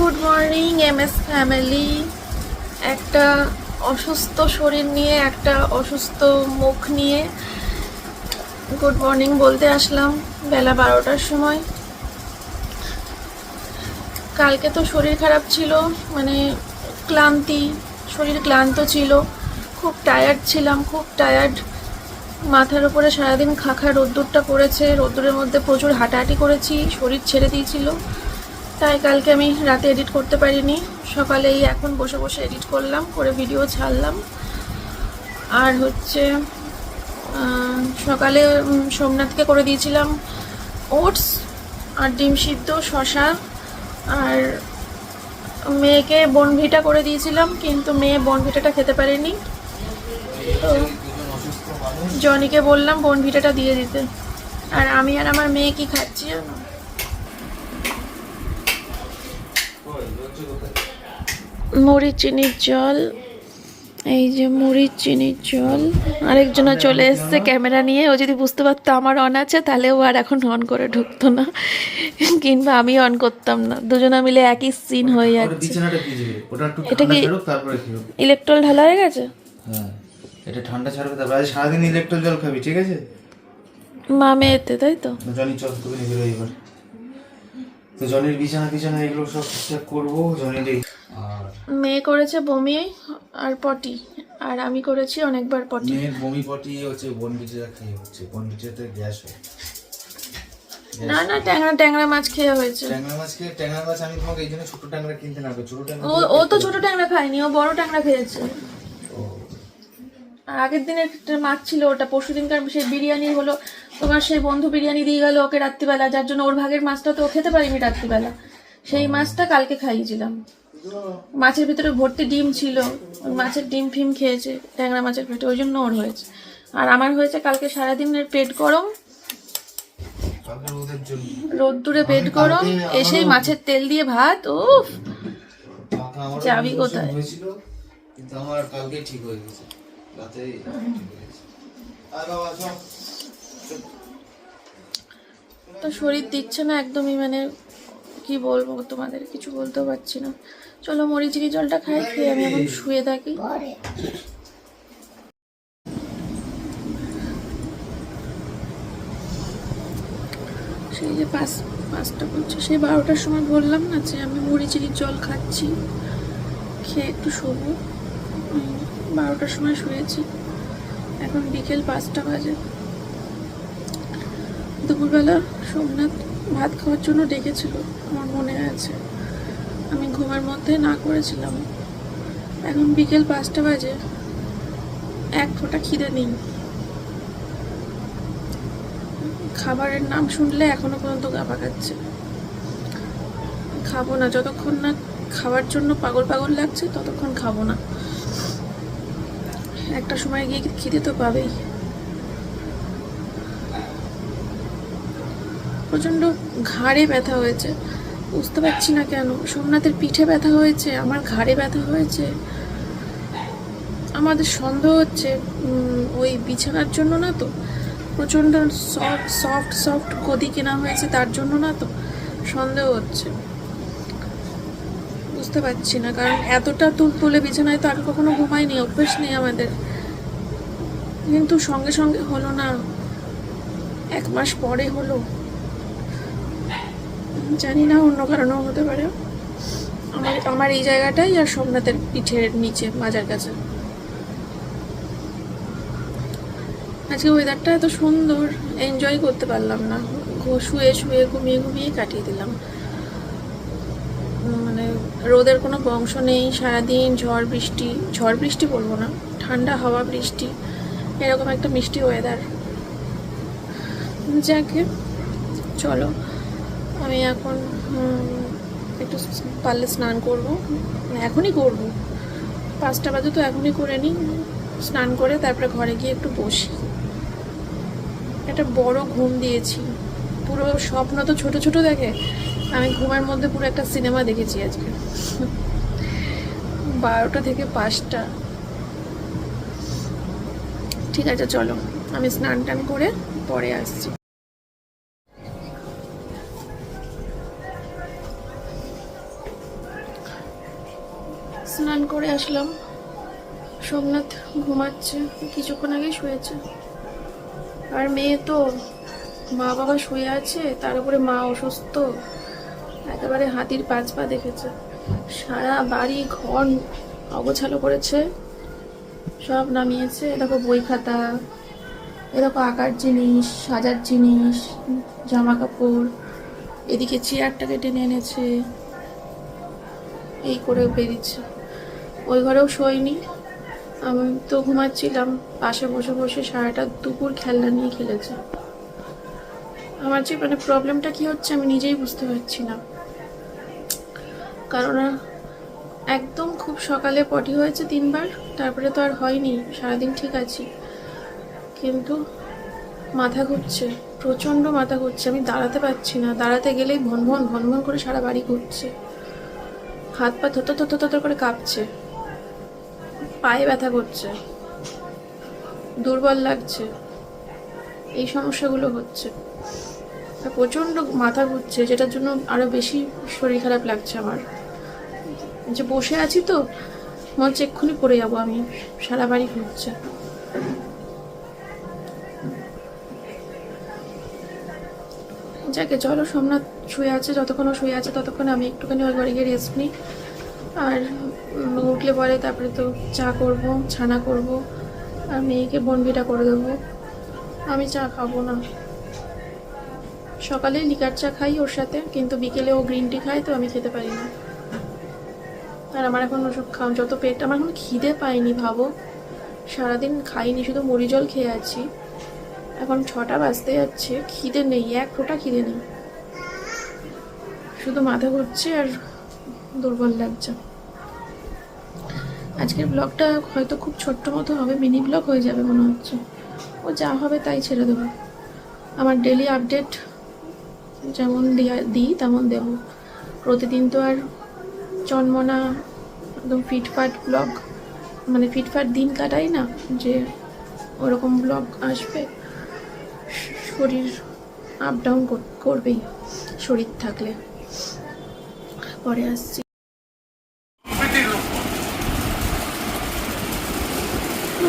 Good morning M S family একটা অসুস্থ শরীর নিয়ে, একটা অসুস্থ মুখ নিয়ে গুড মর্নিং বলতে আসলাম বেলা বারোটার সময়। কালকে তো শরীর খারাপ ছিল মানে ক্লান্তি, শরীর ক্লান্ত ছিল। খুব টায়ার্ড ছিলাম, খুব টায়ার্ড মাথার উপরে সারাদিন খাখা রোদ্দুরটা পড়েছে, রোদ্দুরের মধ্যে প্রচুর হাঁটাহাঁটি করেছি, শরীর ছেড়ে দিয়েছিল। তাই কালকে আমি রাতে এডিট করতে পারিনি। সকালেই এখন বসে বসে এডিট করলাম, করে ভিডিও ছাড়লাম। আর হচ্ছে সকালে সোমনাথকে করে দিয়েছিলাম ওটস আর ডিম সিদ্ধ শশা আর মেয়েকে বনভিটা করে দিয়েছিলাম, কিন্তু মেয়ে বনভিটাটা খেতে পারেনি। তো জনিকে বললাম বনভিটাটা দিয়ে দিতে। আর আমি আর আমার মেয়ে কি খাচ্ছি জানো? মুড়ি চিনির জল এই যে মুড়ি চিনির জল। আরেকজনা চলে এসছে ক্যামেরা নিয়ে। ও যদি বুঝতে পারতো আমার অন আছে তাহলে ও আর এখন অন করে ঢুকতো না। কিংবা আমি অন করতাম না। দুজনা মিলে একই সিন হয়ে যাচ্ছে। এটা কি- ইলেকট্রল ঢালা হয়ে গেছে? হ্যাঁ এটা ঠান্ডা ছাড়বে তারপরে আজ সারাদিন ইলেকট্রল জল খাবি ঠিক আছে? মা মেয়েতে তাই তো? জনি চল নিয়ে এবার। তো জনির বিছানা বিছানা এগুলো সব ঠিকঠাক করব? জনির এই- মেয়ে করেছে বমি আর পটি আর আমি করেছি অনেকবার পটি। মেয়ের বমি পটি হচ্ছে বনবিটিরা খেয়ে হচ্ছে। বনবিটিতে গ্যাস হয়। না না ট্যাংরা ট্যাংরা মাছ খেয়ে হয়েছে। ট্যাংরা মাছ খেয়ে ট্যাংরা মাছ আমি তোমাকে এই জন্য ছোট ট্যাংরা কিনতে না ছোট ট্যাংরা ও ও তো ছোট ট্যাংরা খায়নি ও বড় ট্যাংরা খেয়েছে। আগের দিনের একটা মাছ ছিল ওটা পরশু দিনকার সেই বিরিয়ানি হলো তোমার সেই বন্ধু বিরিয়ানি দিয়ে গেল ওকে রাত্রিবেলা যার জন্য ওর ভাগের মাছটা তো ও খেতে পারিনি রাত্রিবেলা। সেই মাছটা কালকে খাইয়েছিলাম। মাছের ভিতরে ভর্তি ডিম ছিল ওই মাছের ডিম ফিম খেয়েছে ট্যাংরা মাছের পেটে ওই জন্য ওর হয়েছে। আর আমার হয়েছে কালকে সারাদিনের পেট গরম রোদ্দুরে পেট গরম এসেই মাছের তেল দিয়ে ভাত আমারও যাবি কোথায়? কিন্তু আমার কালকে ঠিক হয়ে গেছে। রাতে ঠিক গেছে আর বাবা সব তো শরীর দিচ্ছে না একদমই মানে কি বলব তোমাদের কিছু বলতেও পারছি না। চলো মরিচিরি জলটা খাই খেয়ে আমি এখন শুয়ে থাকি। সেই যে পাঁচ পাঁচটা বলছে সেই বারোটার সময় বললাম না যে আমি মুড়ি চিনির জল খাচ্ছি। খেয়ে একটু শোবো। বারোটার সময় শুয়েছি। এখন বিকেল পাঁচটা বাজে। দুপুরবেলা সোমনাথ ভাত খাওয়ার জন্য ডেকেছিল, আমার মনে আছে। আমি ঘুমের মধ্যে না করেছিলাম। এখন বিকেল পাঁচটা বাজে, এক ফোঁটা খিদে নেই। খাবারের নাম শুনলে এখনও পর্যন্ত গা পাকাচ্ছে। খাব না, যতক্ষণ না খাওয়ার জন্য পাগল পাগল লাগছে, ততক্ষণ খাব না। একটা সময় গিয়ে খিদে তো পাবেই। প্রচণ্ড ঘাড়ে ব্যথা হয়েছে। বুঝতে পারছি না কেন, সোমনাথের পিঠে ব্যথা হয়েছে, আমার ঘাড়ে ব্যথা হয়েছে। আমাদের সন্দেহ হচ্ছে ওই বিছানার জন্য না তো, প্রচণ্ড সফট সফট সফট গদি কেনা হয়েছে তার জন্য না তো, সন্দেহ হচ্ছে। বুঝতে পারছি না, কারণ এতটা তুল তুলে বিছানায় তো আগে কখনো ঘুমাইনি অভ্যেস নেই আমাদের। কিন্তু সঙ্গে সঙ্গে হলো না, এক মাস পরে হলো। জানি না, অন্য কারণেও হতে পারে। আমার আমার এই জায়গাটাই আর সোমনাথের পিঠের নিচে, মাজার কাছে। আজকে ওয়েদারটা এত সুন্দর এনজয় করতে পারলাম না। শুয়ে শুয়ে, ঘুমিয়ে ঘুমিয়ে কাটিয়ে দিলাম। মানে রোদের কোনো বংশ নেই, সারাদিন ঝড় বৃষ্টি ঝড় বৃষ্টি বলব না, ঠান্ডা হাওয়া বৃষ্টি, এরকম একটা মিষ্টি ওয়েদার যাকে চলো, আমি এখন একটু পারলে স্নান করব, এখনই করব। পাঁচটা বাজে তো এখনই করে নিই, স্নান করে তারপরে ঘরে গিয়ে একটু বসি। একটা বড় ঘুম দিয়েছি, পুরো স্বপ্ন তো ছোট ছোট দেখে আমি ঘুমের মধ্যে পুরো একটা সিনেমা দেখেছি আজকে। বারোটা থেকে পাঁচটা। ঠিক আছে, চলো। আমি স্নান টান করে পরে আসছি। স্নান করে আসলাম। সোমনাথ ঘুমাচ্ছে, কিছুক্ষণ আগেই শুয়েছে। আর মেয়ে তো মা বাবা শুয়ে আছে, তার উপরে মা অসুস্থ। একেবারে হাতির পাঁচ পা দেখেছে। সারা বাড়ি ঘর অগোছালো করেছে। সব নামিয়েছে। এরকম বই খাতা এরকম আঁকার জিনিস, সাজার জিনিস জামা কাপড় এদিকে চেয়ারটাকে টেনে এনেছে। এই করে বেরিয়েছে। ওই ঘরেও শোয়নি। আমি তো ঘুমাচ্ছিলাম। পাশে বসে বসে সারাটা দুপুর খেলনা নিয়ে খেলেছে। আমার যে মানে প্রবলেমটা কি হচ্ছে আমি নিজেই বুঝতে পারছি না। কারণ একদম খুব সকালে পটি হয়েছে তিনবার, তারপরে তো আর হয়নি, সারাদিন ঠিক আছি। কিন্তু মাথা ঘুরছে, প্রচণ্ড মাথা ঘুরছে, আমি দাঁড়াতে পারছি না। দাঁড়াতে গেলেই ভন ভন ভন ভন করে সারা বাড়ি ঘুরছে। হাত পা থতো থতো থতো করে কাঁপছে। পায়ে ব্যথা করছে। দুর্বল লাগছে। এই সমস্যাগুলো হচ্ছে। প্রচণ্ড মাথা ঘুরছে, যেটার জন্য আরও বেশি শরীর খারাপ লাগছে আমার। যে বসে আছি তো, মনে হচ্ছে এক্ষুনি পড়ে যাব আমি, সারা বাড়ি ঘুরছে। যাকে চলো সোমনাথ শুয়ে আছে, যতক্ষণ শুয়ে আছে ততক্ষণ আমি একটুখানি ওই ঘরে গিয়ে রেস্ট নিই। আর উঠলে পরে তারপরে তো চা করব, ছানা করব, আর মেয়েকে বনবিটা করে দেবো। আমি চা খাব না। সকালে লিকার চা খাই ওর সাথে, কিন্তু বিকেলে ও গ্রিন টি খায় তো আমি খেতে পারি না। আর আমার এখন ওসব খাওয়া যত পেট আমার এখন খিদে পাইনি ভাবো। সারাদিন খাইনি, শুধু মুড়ি জল খেয়ে আছি। এখন ছটা বাজতে যাচ্ছে, খিদে নেই, এক ফোঁটা খিদে নেই। শুধু মাথা ঘুরছে আর দুর্বল লাগছে। আজকের ব্লগটা হয়তো খুব ছোট্ট মতো হবে, মিনি ব্লগ হয়ে যাবে মনে হচ্ছে। ও যা হবে তাই ছেড়ে দেবো। আমার ডেলি আপডেট যেমন দিয়া- দিই তেমন দেব। প্রতিদিন তো আর জন্মনা একদম ফিটফাট ব্লগ মানে ফিটফাট দিন কাটাই না যে ওরকম ব্লগ আসবে শরীর আপ ডাউন করবেই শরীর থাকলে। পরে আসছি।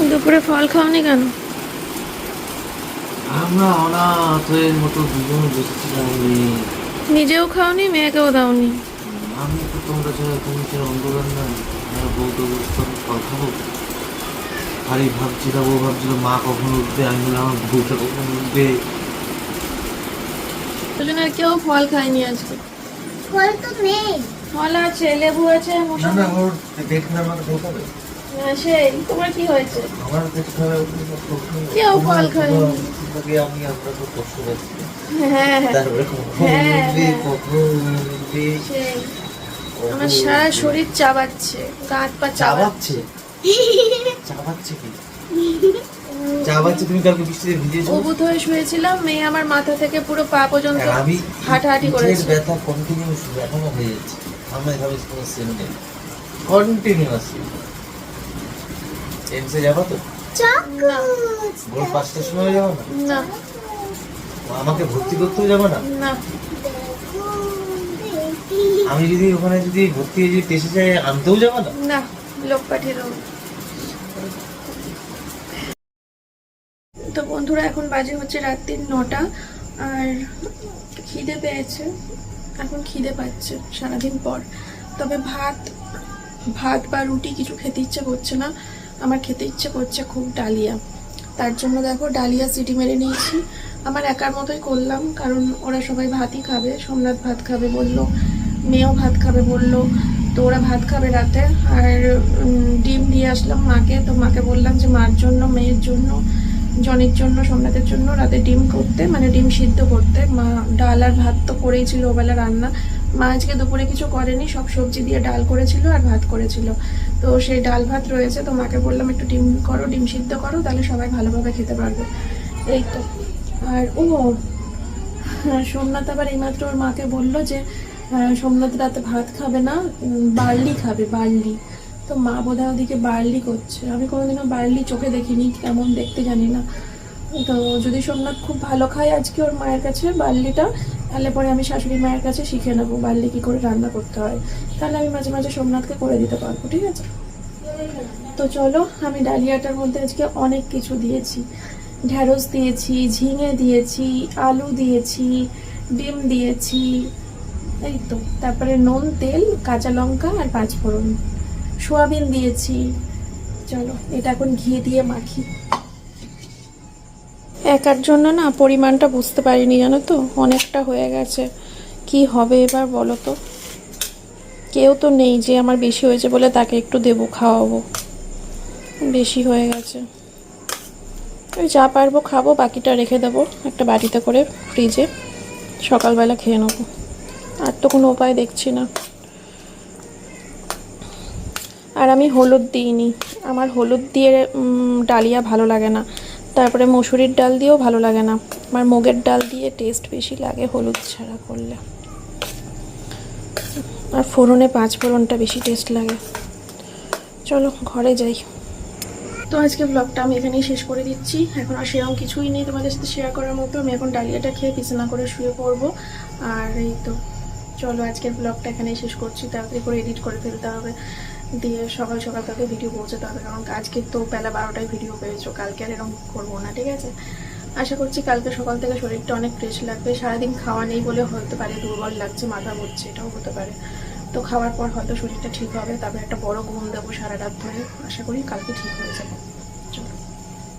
দুপুরে ফল খাওনি কেন? আমরা অনাথের মতো দুজন বসেছিলাম রে। নিজেও খাওনি মেয়েকেও দাওনি। আমি তো তোমরা ছাড়া তুমি ছাড়া অন্ধকার না আমরা বউকে বসতাম ফল খাব আর এই ভাবছিলাম ও ভাবছিল মা কখন উঠবে? আমি বললাম আমার বউটা কখন উঠবে? দুজন আর কেউ ফল খায়নি আজকে। ফল তো নেই। ফল আছে লেবু আছে না না ওর পেট না আমাকে ঢোকাবে হ্যাঁ, সেই। তোমার কি হয়েছে? আমার পেট খারাপ কেউ ফল খায়নি। তোমাকে আমি আমরা তো কষ্ট পাচ্ছি তারপরে আমার সারা শরীর চাবাচ্ছে গা পা চাবাচ্ছে? চাবাচ্ছে কি? চাবাচ্ছে তুমি কালকে বৃষ্টিতে ভিজেছো? অবুধ হয়ে শুয়েছিলাম মেয়ে আমার মাথা থেকে পুরো পা পর্যন্ত আমি হাঁটাহাঁটি পিঠের ব্যথা কন্টিনিউস এখনও হয়ে যাচ্ছে। আমরা এভাবে কোনো সেম নেই। কন্টিনিউয়াসলি এমসে যাব তো? ভোর পাঁচটার সময় যাব না? না। আমাকে ভর্তি করতেও যাব না? না। আমি যদি ওখানে যদি ভর্তি হয়ে যদি টেসে যাই আনতেও যাব না? না লোক পাঠিয়ে দেবো। তো বন্ধুরা এখন বাজে হচ্ছে রাত্রির নটা আর খিদে পেয়েছে। এখন খিদে পাচ্ছে সারাদিন পর। তবে ভাত ভাত বা রুটি কিছু খেতে ইচ্ছে করছে না। আমার খেতে ইচ্ছে করছে খুব ডালিয়া। তার জন্য দেখো ডালিয়া সিটি মেরে নিয়েছি। আমার একার মতোই করলাম, কারণ ওরা সবাই ভাতই খাবে। সোমনাথ ভাত খাবে বলল, মেয়েও ভাত খাবে বলল, তো ওরা ভাত খাবে রাতে। আর ডিম দিয়ে আসলাম মাকে, তো মাকে বললাম যে মার জন্য, মেয়ের জন্য, জনের জন্য, সোমনাথের জন্য রাতে ডিম করতে মানে ডিম সিদ্ধ করতে। মা ডাল আর ভাত তো করেই ছিল ওবেলা রান্না। মা আজকে দুপুরে কিছু করেনি সব সবজি দিয়ে ডাল করেছিল আর ভাত করেছিল। তো সেই ডাল ভাত রয়েছে তো মাকে বললাম একটু ডিম করো ডিম সিদ্ধ করো তাহলে সবাই ভালোভাবে খেতে পারবে। এই তো। আর ও হ্যাঁ, সোমনাথ আবার এইমাত্র ওর মাকে বলল যে আহ, সোমনাথ রাতে ভাত খাবে না বার্লি খাবে বার্লি। তো মা বোধহয় ওদিকে বার্লি করছে। আমি কোনোদিনও বার্লি চোখে দেখিনি কেমন দেখতে জানি না। তো যদি সোমনাথ খুব ভালো খায় আজকে ওর মায়ের কাছে বার্লিটা তাহলে পরে আমি শাশুড়ি মায়ের কাছে শিখে নেব বাড়লে কী করে রান্না করতে হয়। তাহলে আমি মাঝে মাঝে সোমনাথকে করে দিতে পারব, ঠিক আছে? তো চলো, আমি ডালিয়াটার মধ্যে আজকে অনেক কিছু দিয়েছি। ঢ্যাঁড়স দিয়েছি, ঝিঙে দিয়েছি, আলু দিয়েছি, ডিম দিয়েছি, এই তো। তারপরে নুন, তেল, কাঁচা লঙ্কা আর পাঁচফোড়ন। সোয়াবিন দিয়েছি। চলো, এটা এখন ঘি দিয়ে মাখি। একার জন্য না পরিমাণটা বুঝতে পারিনি, জানো তো? অনেকটা হয়ে গেছে। কি হবে এবার বলো তো? কেউ তো নেই যে আমার বেশি হয়েছে বলে তাকে একটু দেবো, খাওয়াবো। বেশি হয়ে গেছে। ওই যা পারব খাব, বাকিটা রেখে দেবো একটা বাটিতে করে ফ্রিজে। সকালবেলা খেয়ে নেব। আর তো কোনো উপায় দেখছি না। আর আমি হলুদ দিইনি। আমার হলুদ দিয়ে ডালিয়া ভালো লাগে না। তারপরে মসুরির ডাল দিয়েও ভালো লাগে না। আমার মুগের ডাল দিয়ে টেস্ট বেশি লাগে হলুদ ছাড়া করলে। আর ফোড়নে পাঁচ ফোড়নটা বেশি টেস্ট লাগে। চলো, ঘরে যাই। তো আজকে ব্লগটা আমি এখানেই শেষ করে দিচ্ছি। এখন আর সেরকম কিছুই নেই তোমাদের সাথে শেয়ার করার মতো। আমি এখন ডালিয়াটা খেয়ে বিছানা করে শুয়ে পড়ব। আর এই তো, চলো আজকের ব্লগটা এখানেই শেষ করছি। তাড়াতাড়ি করে এডিট করে ফেলতে হবে। দিয়ে সকাল সকাল তাকে ভিডিও পৌঁছাতে হবে, কারণ আজকে তো বেলা বারোটায় ভিডিও পেয়েছ, কালকে আর এরকম করব না, ঠিক আছে? আশা করছি কালকে সকাল থেকে শরীরটা অনেক ফ্রেশ লাগবে, সারাদিন খাওয়া নেই বলে হতে পারে, দুর্বল লাগছে, মাথা ঘুরছে, এটাও হতে পারে। তো খাওয়ার পর হয়তো শরীরটা ঠিক হবে তারপরে একটা বড় ঘুম দেবো সারা রাত ধরে, আশা করি কালকে ঠিক হয়ে যাবে।